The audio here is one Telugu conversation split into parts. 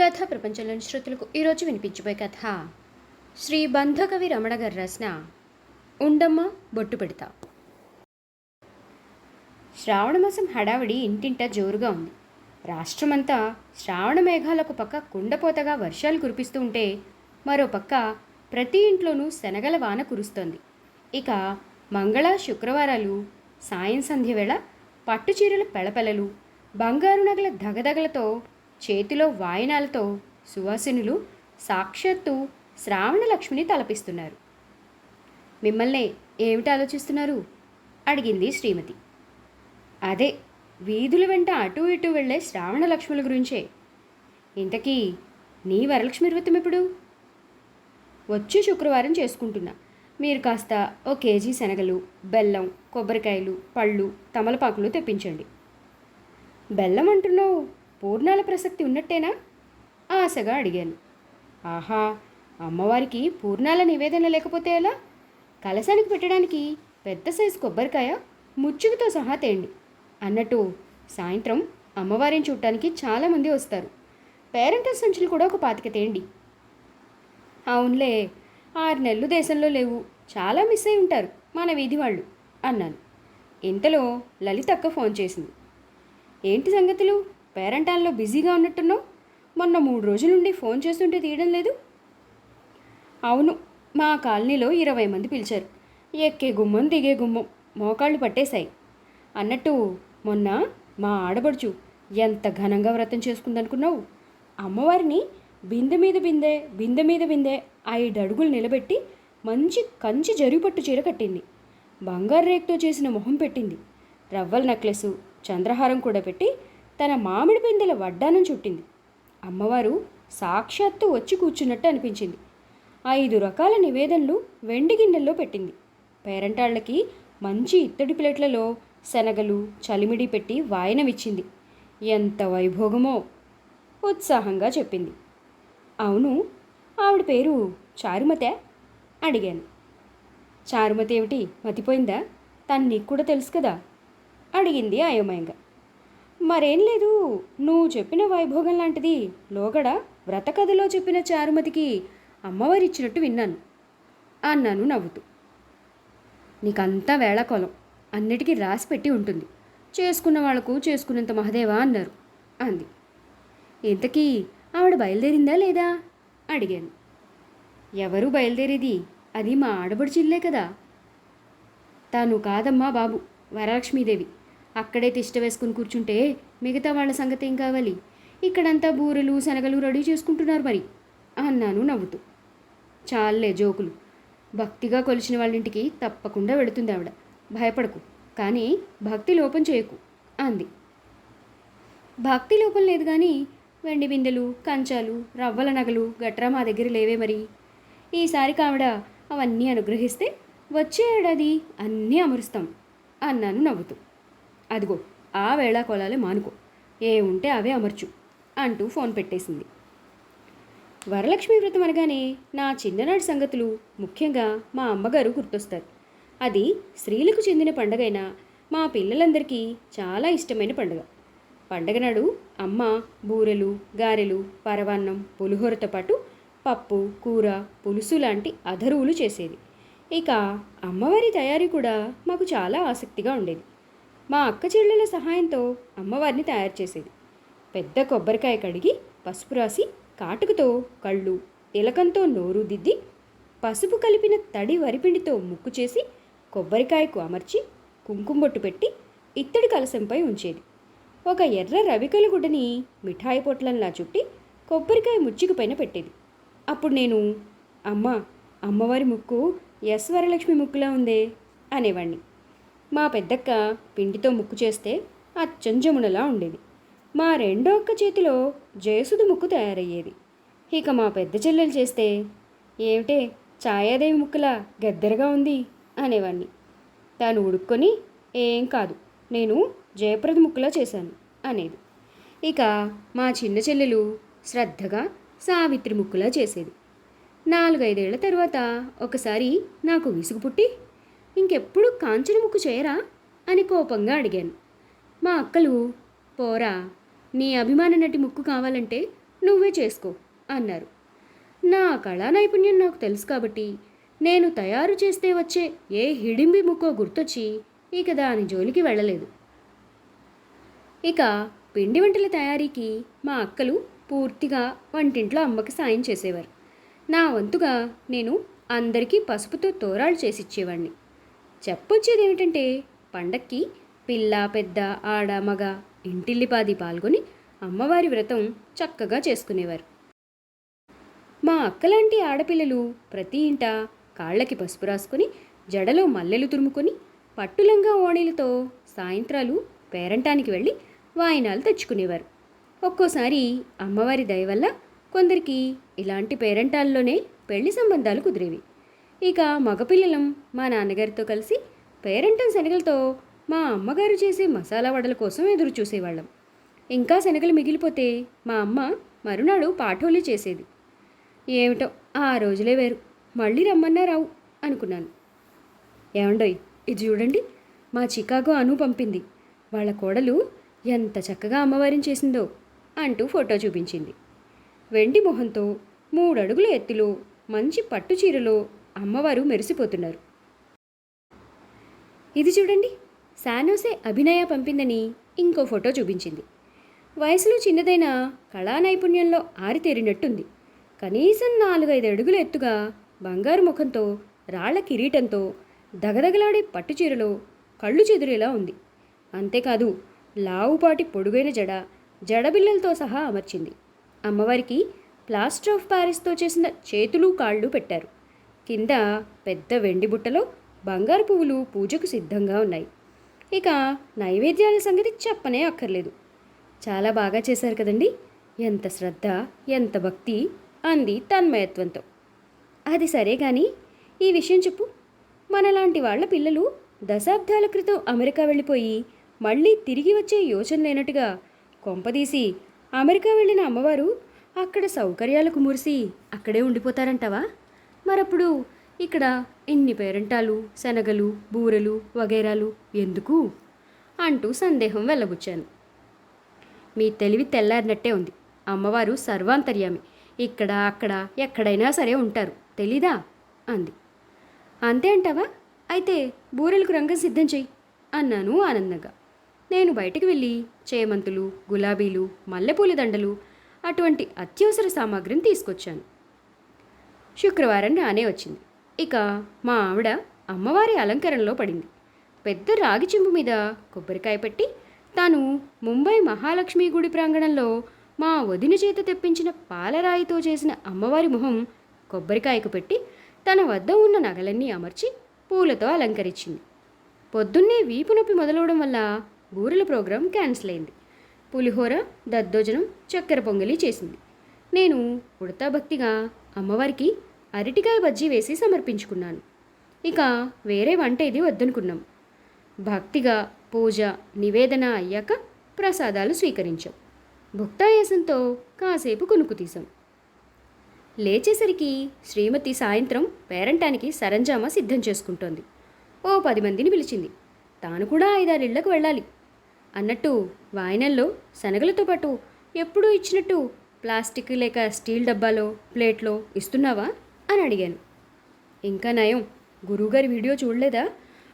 కథ ప్రపంచంలోని శ్రోతలకు ఈరోజు వినిపించబోయే కథ. శ్రీ బంధకవి రమణ గారు రాసిన ఉండమ్మ బొట్టు పెడతా. శ్రావణ మాసం హడావిడి ఇంటింటా జోరుగా ఉంది. రాష్ట్రమంతా శ్రావణ మేఘాలకు పక్క కుండపోతగా వర్షాలు కురిపిస్తూ ఉంటే మరో పక్క ప్రతి ఇంట్లోనూ శనగల వాన కురుస్తోంది. ఇక మంగళ శుక్రవారాలు సాయం సంధ్య వేళ పట్టుచీరల పెళపెలలు బంగారు నగల దగదగలతో చేతిలో వాయనాలతో సువాసినులు సాక్షాత్తు శ్రావణ లక్ష్మిని తలపిస్తున్నారు. మిమ్మల్ని ఏమిటి ఆలోచిస్తున్నారు? అడిగింది శ్రీమతి. అదే వీధుల వెంట అటు ఇటు వెళ్ళే శ్రావణ లక్ష్ముల గురించే. ఇంతకీ నీ వరలక్ష్మి వ్రతం ఎప్పుడు? వచ్చే శుక్రవారం చేసుకుంటున్నా. మీరు కాస్త ఓ కేజీ శనగలు బెల్లం కొబ్బరికాయలు పళ్ళు తమలపాకులు తెప్పించండి. బెల్లం అంటున్నావు? పూర్ణాల ప్రసక్తి ఉన్నట్టేనా? ఆశగా అడిగాను. ఆహా అమ్మవారికి పూర్ణాల నివేదన లేకపోతే ఎలా? కలశానికి పెట్టడానికి పెద్ద సైజు కొబ్బరికాయ ముచ్చుకుతో సహా తేండి. అన్నట్టు సాయంత్రం అమ్మవారిని చూడటానికి చాలామంది వస్తారు. పేరెంట్ సంచులు కూడా ఒక పాతిక తేండి. అవునులే ఆరు నెలలు దేశంలో లేవు. చాలా మిస్ అయి ఉంటారు మన వీధి వాళ్ళు అన్నాను. ఇంతలో లలితక్క ఫోన్ చేసింది. ఏంటి సంగతులు? పేరంటాల్లో బిజీగా ఉన్నట్టున్నావు? మొన్న మూడు రోజుల నుండి ఫోన్ చేస్తుంటే తీయడం లేదు? అవును మా కాలనీలో ఇరవై మంది పిలిచారు. ఎక్కే గుమ్మం దిగే గుమ్మం మోకాళ్ళు పట్టేశాయి. అన్నట్టు మొన్న మా ఆడబడుచు ఎంత ఘనంగా వ్రతం చేసుకుందనుకున్నావు? అమ్మవారిని బిందె మీద బిందె బిందె మీద బిందె ఐదు అడుగులు నిలబెట్టి మంచి కంచి జరుగుపట్టు చీర కట్టింది. బంగారు రేకుతో చేసిన మొహం పెట్టింది. రవ్వల నెక్లెస్ చంద్రహారం కూడా పెట్టి తన మామిడి పిందెల వడ్డానం చుట్టింది. అమ్మవారు సాక్షాత్తు వచ్చి కూర్చున్నట్టు అనిపించింది. ఐదు రకాల నివేదనలు వెండి గిన్నెల్లో పెట్టింది. పేరంటాళ్ళకి మంచి ఇత్తడి ప్లేట్లలో శనగలు చలిమిడి పెట్టి వాయనమిచ్చింది. ఎంత వైభోగమో ఉత్సాహంగా చెప్పింది. అవును ఆవిడ పేరు చారుమతే? అడిగాను. చారుమతి ఏమిటి? మతిపోయిందా? తను నీకు కూడా తెలుసు కదా? అడిగింది అయోమయంగా మరేం లేదు. నువ్వు చెప్పిన వైభోగం లాంటిది. లోగడ వ్రత కథలో చెప్పిన చారుమతికి అమ్మవారి ఇచ్చినట్టు విన్నాను. అన్నాను నవ్వుతూ. నీకంతా వేళాకోలం అన్నిటికీ రాసి పెట్టి ఉంటుంది. చేసుకున్న వాళ్ళకు చేసుకున్నంత మహదేవా అన్నారు. అంది. ఇంతకీ ఆవిడ బయలుదేరిందా లేదా? అడిగాను. ఎవరు బయలుదేరేది? అది మా ఆడబడుచిల్లే కదా. తాను కాదమ్మా బాబు. వరలక్ష్మీదేవి. అక్కడే తిష్ట వేసుకుని కూర్చుంటే మిగతా వాళ్ళ సంగతి ఏం కావాలి? ఇక్కడంతా బూరెలు శనగలు రెడీ చేసుకుంటున్నారు మరి. అన్నాను నవ్వుతూ. చాలే జోకులు. భక్తిగా కొలిచిన వాళ్ళింటికి తప్పకుండా వెళుతుంది ఆవిడ. భయపడకు కానీ భక్తి లోపం చేయకు అంది. భక్తి లోపం లేదు కానీ వెండి బిందెలు కంచాలు రవ్వల నగలు గట్రా మా దగ్గర లేవే మరి. ఈసారి కావిడ అవన్నీ అనుగ్రహిస్తే వచ్చే ఏడాది అన్నీ అమరుస్తాం అన్నాను నవ్వుతూ. అదిగో ఆ వేళా కొలాలే మానుకో. ఏ ఉంటే అవే అమర్చు అంటూ ఫోన్ పెట్టేసింది. వరలక్ష్మి వ్రతం అనగానే నా చిన్ననాటి సంగతులు ముఖ్యంగా మా అమ్మగారు గుర్తొస్తారు. అది స్త్రీలకు చెందిన పండగైనా మా పిల్లలందరికీ చాలా ఇష్టమైన పండుగ. పండగ నాడు అమ్మ బూరెలు గారెలు పరవాన్నం పులిహోరతో పాటు పప్పు కూర పులుసు లాంటి అధరువులు చేసేది. ఇక అమ్మవారి తయారీ కూడా మాకు చాలా ఆసక్తిగా ఉండేది. మా అక్క చెల్లెల సహాయంతో అమ్మవారిని తయారు చేసేది. పెద్ద కొబ్బరికాయ కడిగి పసుపు రాసి కాటుకతో కళ్ళు తిలకంతో నోరు దిద్ది పసుపు కలిపిన తడి వరిపిండితో ముక్కు చేసి కొబ్బరికాయకు అమర్చి కుంకుమబొట్టు పెట్టి ఇత్తడి కలసంపై ఉంచేది. ఒక ఎర్ర రవికల గుడ్డని మిఠాయి పొట్లంలా చుట్టి కొబ్బరికాయ ముచ్చిక పైన పెట్టేది. అప్పుడు నేను అమ్మ అమ్మవారి ముక్కు ఎస్ వరలక్ష్మి ముక్కులా ఉందే అనేవాణ్ణి. మా పెద్దక్క పిండితో ముక్కు చేస్తే అచ్చం జమునలా ఉండేది. మా రెండో అక్క చేతిలో జయసుధ ముక్కు తయారయ్యేది. ఇక మా పెద్ద చెల్లెలు చేస్తే ఏమిటే ఛాయాదేవి ముక్కులా గద్దరగా ఉంది అనేవాణ్ణి. తాను ఉడుక్కొని ఏం కాదు నేను జయప్రద ముక్కులా చేశాను అనేది. ఇక మా చిన్న చెల్లెలు శ్రద్ధగా సావిత్రి ముక్కులా చేసేది. నాలుగైదేళ్ళ తర్వాత ఒకసారి నాకు విసుగు పుట్టి ఇంకెప్పుడు కాంచనముకు చేయరా? అని కోపంగా అడిగాను. మా అక్కలు పోరా నీ అభిమాన నటి ముక్కు కావాలంటే నువ్వే చేసుకో అన్నారు. నా కళా నైపుణ్యం నాకు తెలుసు కాబట్టి నేను తయారు చేస్తే వచ్చే ఏ హిడింబి ముక్కో గుర్తొచ్చి ఇక దాని జోలికి వెళ్ళలేదు. ఇక పిండి వంటల తయారీకి మా అక్కలు పూర్తిగా వంటింట్లో అమ్మకి సాయం చేసేవారు. నా వంతుగా నేను అందరికీ పసుపుతో తోరాలు చేసిచ్చేవాడిని చెప్పొచ్చేది ఏమిటంటే పండక్కి పిల్ల పెద్ద ఆడ మగ ఇంటిల్లిపాది పాల్గొని అమ్మవారి వ్రతం చక్కగా చేసుకునేవారు. మా అక్కలాంటి ఆడపిల్లలు ప్రతి ఇంట కాళ్ళకి పసుపు రాసుకొని జడలో మల్లెలు తురుముకొని పట్టులంగా ఓణీలతో సాయంత్రాలు పేరంటానికి వెళ్ళి వాయినాలు తెచ్చుకునేవారు. ఒక్కోసారి అమ్మవారి దయ వల్ల కొందరికి ఇలాంటి పేరంటాల్లోనే పెళ్ళి సంబంధాలు కుదిరేవి. ఇక మగపిల్లలం మా నాన్నగారితో కలిసి పేరెంటన్ శనగలతో మా అమ్మగారు చేసే మసాలా వడల కోసం ఎదురు చూసేవాళ్ళం. ఇంకా శనగలు మిగిలిపోతే మా అమ్మ మరునాడు పాఠోలీ చేసేది. ఏమిటో ఆ రోజులే వేరు. మళ్ళీ రమ్మన్నా రావు అనుకున్నాను. ఏమండోయ్ ఇది చూడండి. మా చికాగో అను పంపింది. వాళ్ళ కోడలు ఎంత చక్కగా అమ్మవారిని చేసిందో అంటూ ఫోటో చూపించింది. వెండి మొహంతో మూడడుగుల ఎత్తులో మంచి పట్టు చీరలో అమ్మవారు మెరిసిపోతున్నారు. ఇది చూడండి. శానోసే అభినయ పంపిందని ఇంకో ఫోటో చూపించింది. వయసులో చిన్నదైన కళా నైపుణ్యంలో ఆరితేరినట్టుంది. కనీసం నాలుగైదు అడుగుల ఎత్తుగా బంగారు ముఖంతో రాళ్ళ కిరీటంతో దగదగలాడే పట్టుచీరలో కళ్ళు చెదిరేలా ఉంది. అంతేకాదు లావుపాటి పొడుగైన జడ జడబిల్లలతో సహా అమర్చింది. అమ్మవారికి ప్లాస్టర్ ఆఫ్ ప్యారిస్తో చేసిన చేతులు కాళ్ళు పెట్టారు. కింద పెద్ద వెండి బుట్టలో బంగారు పువ్వులు పూజకు సిద్ధంగా ఉన్నాయి. ఇక నైవేద్యాల సంగతి చెప్పనే అక్కర్లేదు. చాలా బాగా చేశారు కదండి. ఎంత శ్రద్ధ ఎంత భక్తి అంది తన్మయత్వంతో. అది సరే కానీ ఈ విషయం చెప్పు. మనలాంటి వాళ్ళ పిల్లలు దశాబ్దాల క్రితం అమెరికా వెళ్ళిపోయి మళ్ళీ తిరిగి వచ్చే యోచన లేనట్టుగా కొంపదీసి అమెరికా వెళ్ళిన అమ్మవారు అక్కడ సౌకర్యాలకు మురిసి అక్కడే ఉండిపోతారంటావా? మరప్పుడు ఇక్కడ ఇన్ని పేరంటాలు శనగలు బూరెలు వగైరాలు ఎందుకు? అంటూ సందేహం వెళ్ళబుచ్చాను మీ తెలివి తెల్లారినట్టే ఉంది. అమ్మవారు సర్వాంతర్యామి. ఇక్కడ అక్కడ ఎక్కడైనా సరే ఉంటారు. తెలీదా? అంది. అంతే అంటావా? అయితే బూరెలకు రంగం సిద్ధం చెయ్యి అన్నాను ఆనందంగా. నేను బయటికి వెళ్ళి చేమంతులు గులాబీలు మల్లెపూల దండలు అటువంటి అత్యవసర సామాగ్రిని తీసుకొచ్చాను. శుక్రవారం రానే వచ్చింది. ఇక మా ఆవిడ అమ్మవారి అలంకరణలో పడింది. పెద్ద రాగి చెంబు మీద కొబ్బరికాయ పెట్టి తాను ముంబై మహాలక్ష్మి గుడి ప్రాంగణంలో మా వదిన చేత తెప్పించిన పాలరాయితో చేసిన అమ్మవారి మొహం కొబ్బరికాయకు పెట్టి తన వద్ద ఉన్న నగలన్నీ అమర్చి పూలతో అలంకరించింది. పొద్దున్నే వీపు నొప్పి మొదలవడం వల్ల బూరెల ప్రోగ్రాం క్యాన్సిల్ అయింది. పులిహోర దద్దోజనం చక్కెర పొంగలి చేసింది. నేను ఉడతా భక్తిగా అమ్మవారికి అరటికాయ బజ్జీ వేసి సమర్పించుకున్నాను. ఇక వేరే వంట ఇది వద్దనుకున్నాం. భక్తిగా పూజ నివేదన అయ్యాక ప్రసాదాలు స్వీకరించాం. భుక్తాయాసంతో కాసేపు కొనుక్కు తీసాం లేచేసరికి శ్రీమతి సాయంత్రం పేరంటానికి సరంజామా సిద్ధం చేసుకుంటోంది. ఓ పది మందిని పిలిచింది. తాను కూడా ఐదారిళ్ళకు వెళ్ళాలి. అన్నట్టు వాయినల్లో శనగలతో పాటు ఎప్పుడూ ఇచ్చినట్టు ప్లాస్టిక్ లేక స్టీల్ డబ్బాలో ప్లేట్లో ఇస్తున్నావా? అని అడిగాను. ఇంకా నయం గురువుగారి వీడియో చూడలేదా?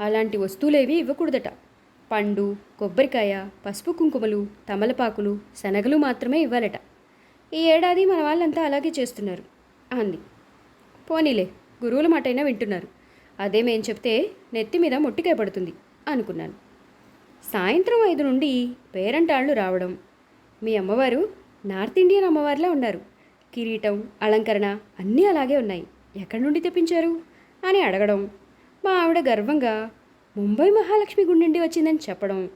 అలాంటి వస్తువులేవి ఇవ్వకూడదట. పండు కొబ్బరికాయ పసుపు కుంకుమలు తమలపాకులు శనగలు మాత్రమే ఇవ్వాలట. ఈ ఏడాది మన వాళ్ళంతా అలాగే చేస్తున్నారు అంది. పోనీలే గురువుల మాటైనా వింటున్నారు. అదే మేం చెప్తే నెత్తి మీద మొట్టికాయ పడుతుంది అనుకున్నాను. సాయంత్రం ఐదు నుండి పేరంటాళ్ళు రావడం. మీ అమ్మవారు నార్త్ ఇండియన్ అమ్మవారిలా ఉన్నారు. కిరీటం అలంకరణ అన్నీ అలాగే ఉన్నాయి. ఎక్కడి నుండి తెప్పించారు? అని అడగడం. మా ఆవిడ గర్వంగా ముంబై మహాలక్ష్మి గుడి నుండి వచ్చిందని చెప్పడం.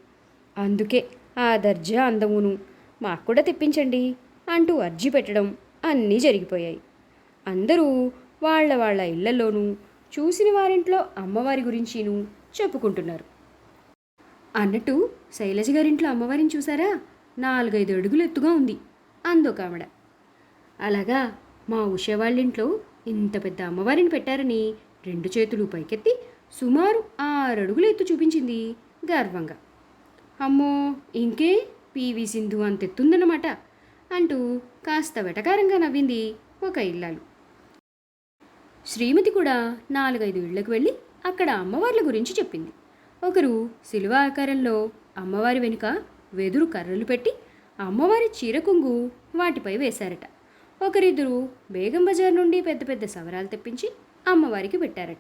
అందుకే ఆ దర్జా అందమును మాకు కూడా తెప్పించండి అంటూ అర్జీ పెట్టడం అన్నీ జరిగిపోయాయి. అందరూ వాళ్ళ వాళ్ళ ఇళ్ళలోనూ చూసిన వారింట్లో అమ్మవారి గురించిను చెప్పుకుంటున్నారు. అన్నట్టు శైలజ గారింట్లో అమ్మవారిని చూసారా? నాలుగైదు అడుగులు ఎత్తుగా ఉంది. అందొక ఆవిడ అలాగా మా ఉష వాళ్ళింట్లో ఇంత పెద్ద అమ్మవారిని పెట్టారని రెండు చేతులు పైకెత్తి సుమారు ఆరు అడుగులు ఎత్తు చూపించింది గర్వంగా. అమ్మో ఇంకే పీవీ సింధు అంతెత్తుందన్నమాట అంటూ కాస్త వెటకారంగా నవ్వింది ఒక ఇల్లాలు. శ్రీమతి కూడా నాలుగైదు ఇళ్ళకు వెళ్ళి అక్కడ అమ్మవార్ల గురించి చెప్పింది. ఒకరు శిలువ ఆకారంలో అమ్మవారి వెనుక వెదురు కర్రలు పెట్టి అమ్మవారి చీర కొంగు వాటిపై వేశారట. ఒకరిద్దరు బేగం బజార్ నుండి పెద్ద పెద్ద సవరాలు తెప్పించి అమ్మవారికి పెట్టారట.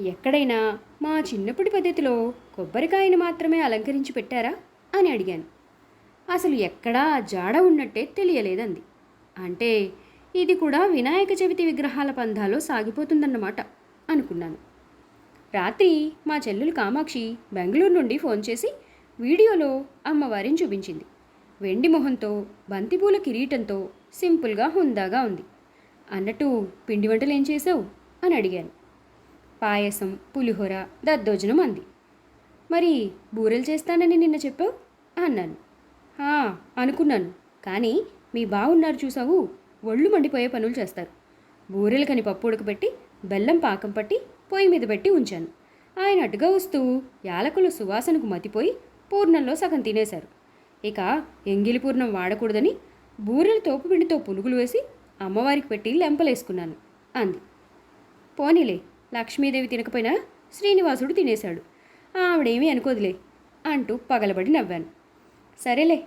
ఎక్కడైనా మా చిన్నప్పటి పద్ధతిలో కొబ్బరికాయను మాత్రమే అలంకరించి పెట్టారా అని అడిగాను. అసలు ఎక్కడా జాడ ఉన్నట్టే తెలియలేదంది. అంటే ఇది కూడా వినాయక చవితి విగ్రహాల పందాలో సాగిపోతుందన్నమాట అనుకున్నాను. రాత్రి మా చెల్లెలు కామాక్షి బెంగళూరు నుండి ఫోన్ చేసి వీడియోలో అమ్మవారిని చూపించింది. వెండి మొహంతో బంతిపూల కిరీటంతో సింపుల్గా హుందాగా ఉంది. అన్నట్టు పిండి వంటలు ఏం చేసావు? అని అడిగాను. పాయసం పులిహోర దద్దోజనం అంది. మరి బూరెలు చేస్తానని నిన్న చెప్పావు? అన్నాను. అనుకున్నాను. కానీ మీ బావున్నారు చూసావు? ఒళ్ళు మండిపోయే పనులు చేస్తారు. బూరెలు కని పప్పు ఉడకబెట్టి బెల్లం పాకం పట్టి పొయ్యి మీద పెట్టి ఉంచాను. ఆయన అటుగా వస్తూ యాలకుల సువాసనకు మతిపోయి పూర్ణంలో సగం తినేశారు. ఇక ఎంగిలి పూర్ణం వాడకూడదని బూరెల తోపుపిండితో పునుగులు వేసి అమ్మవారికి పెట్టి లెంపలేసుకున్నాను అంది. పోనీలే లక్ష్మీదేవి తినకపోయినా శ్రీనివాసుడు తినేశాడు. ఆవిడేమీ అనుకోదులే అంటూ పగలబడి నవ్వాను. సరేలే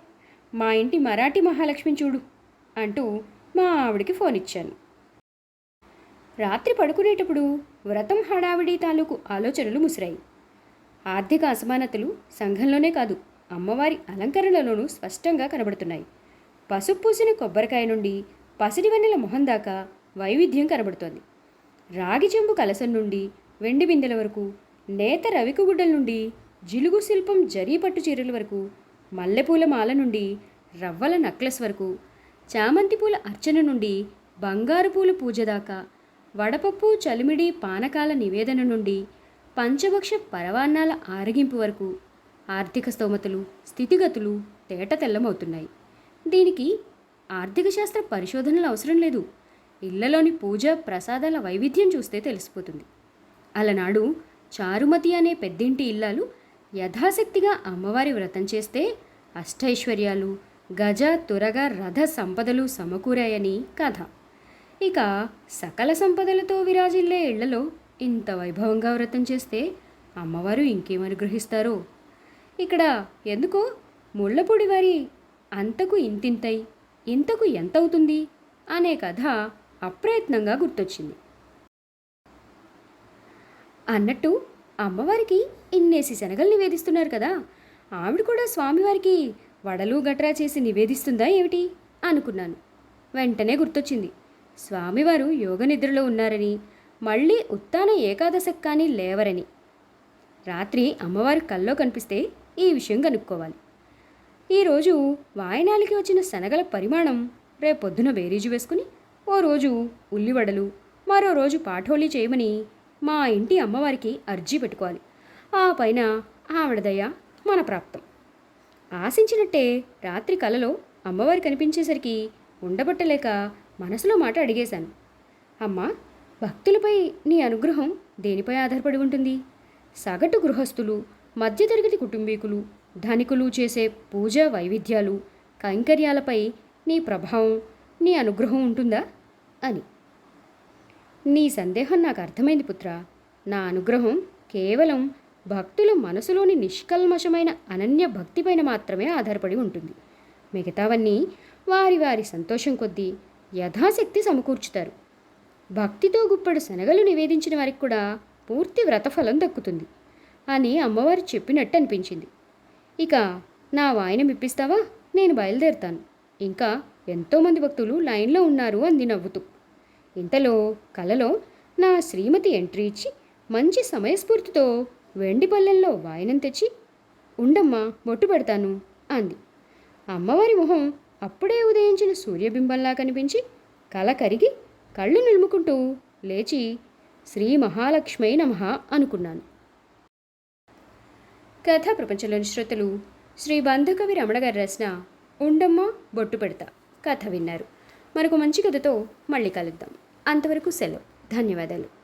మా ఇంటి మరాఠీ మహాలక్ష్మిని చూడు అంటూ మా ఆవిడికి ఫోన్ ఇచ్చాను రాత్రి పడుకునేటప్పుడు వ్రతం హడావిడి తాలూకు ఆలోచనలు ముసిరాయి. ఆర్థిక అసమానతలు సంఘంలోనే కాదు అమ్మవారి అలంకరణలోనూ స్పష్టంగా కనబడుతున్నాయి. పసుపు పూసిన కొబ్బరికాయ నుండి పసిడి వెన్నెల మొహం దాకా వైవిధ్యం కనబడుతోంది. రాగి చెంబు కలసం నుండి వెండి బిందెల వరకు నేత రవికు గుడ్డల నుండి జిలుగు శిల్పం జరీ పట్టు చీరల వరకు మల్లెపూల మాల నుండి రవ్వల నక్లెస్ వరకు చామంతి పూల అర్చన నుండి బంగారు పూల పూజ దాకా వడపప్పు చలిమిడి పానకాల నివేదన నుండి పంచభక్ష పరవాన్నాల ఆరగింపు వరకు ఆర్థిక స్తోమతలు స్థితిగతులు తేట తెల్లమవుతున్నాయి. దీనికి ఆర్థిక శాస్త్ర పరిశోధనలు అవసరం లేదు. ఇళ్ళలోని పూజ ప్రసాదాల వైవిధ్యం చూస్తే తెలిసిపోతుంది. అలనాడు చారుమతి అనే పెద్దింటి ఇల్లాలు యథాశక్తిగా అమ్మవారి వ్రతం చేస్తే అష్టైశ్వర్యాలు గజ తురగ రథ సంపదలు సమకూరాయని కథ. ఇక సకల సంపదలతో విరాజిల్లే ఇళ్ళలో ఇంత వైభవంగా వ్రతం చేస్తే అమ్మవారు ఇంకేం అనుగ్రహిస్తారో ఇక్కడ ఎందుకో ముళ్ళపూడి వారి అంతకు ఇంతింతై ఇంతకు ఎంతవుతుంది అనే కథ అప్రయత్నంగా గుర్తొచ్చింది. అన్నట్టు అమ్మవారికి ఇన్నేసి శనగలు నివేదిస్తున్నారు కదా ఆవిడ కూడా స్వామివారికి వడలు గట్రా చేసి నివేదిస్తుందా ఏమిటి అనుకున్నాను. వెంటనే గుర్తొచ్చింది. స్వామివారు యోగ నిద్రలో ఉన్నారని మళ్ళీ ఉత్తాన ఏకాదశక్ కానీ లేవరని. రాత్రి అమ్మవారి కల్లో కనిపిస్తే ఈ విషయం కనుక్కోవాలి. ఈరోజు వాయనాలకి వచ్చిన శనగల పరిమాణం రేపొద్దున బేరీజు వేసుకుని ఓ రోజు ఉల్లివడలు మరో రోజు పాఠోళీ చేయమని మా ఇంటి అమ్మవారికి అర్జీ పెట్టుకోవాలి. ఆ పైన ఆవిడదయ్య మన ప్రాప్తం. ఆశించినట్టే రాత్రి కలలో అమ్మవారి కనిపించేసరికి ఉండబట్టలేక మనసులో మాట అడిగేశాను. అమ్మా భక్తులపై నీ అనుగ్రహం దేనిపై ఆధారపడి ఉంటుంది? సగటు గృహస్థులు మధ్యతరగతి కుటుంబీకులు ధనికులు చేసే పూజా వైవిధ్యాలు కైంకర్యాలపై నీ ప్రభావం నీ అనుగ్రహం ఉంటుందా? అని. నీ సందేహం నాకు అర్థమైంది పుత్ర. నా అనుగ్రహం కేవలం భక్తుల మనసులోని నిష్కల్మషమైన అనన్య భక్తిపైన మాత్రమే ఆధారపడి ఉంటుంది. మిగతావన్నీ వారి వారి సంతోషం కొద్దీ యథాశక్తి సమకూర్చుతారు. భక్తితో గుప్పడు శనగలు నివేదించిన వారికి కూడా పూర్తి వ్రతఫలం దక్కుతుంది అని అమ్మవారు చెప్పినట్టు అనిపించింది. ఇక నా వాయిన ఇప్పిస్తావా నేను బయలుదేరుతాను. ఇంకా ఎంతోమంది భక్తులు లైన్లో ఉన్నారు అంది నవ్వుతూ. ఇంతలో కలలో నా శ్రీమతి ఎంట్రీ ఇచ్చి మంచి సమయస్ఫూర్తితో వెండి పల్లెల్లో వాయినం తెచ్చి ఉండమ్మా బొట్టు పెడతాను అంది. అమ్మవారి మొహం అప్పుడే ఉదయించిన సూర్యబింబంలా కనిపించి కల కరిగి కళ్ళు నిలుముకుంటూ లేచి శ్రీ మహాలక్ష్మై నమ అనుకున్నాను. కథా ప్రపంచంలోని శ్రోతలు శ్రీ బంధకవి రమణ గారి రచన ఉండమ్మ బొట్టు పెడతా కథ విన్నారు. మరొక మంచి కథతో మళ్ళీ కలుద్దాం. అంతవరకు సెలవు. ధన్యవాదాలు.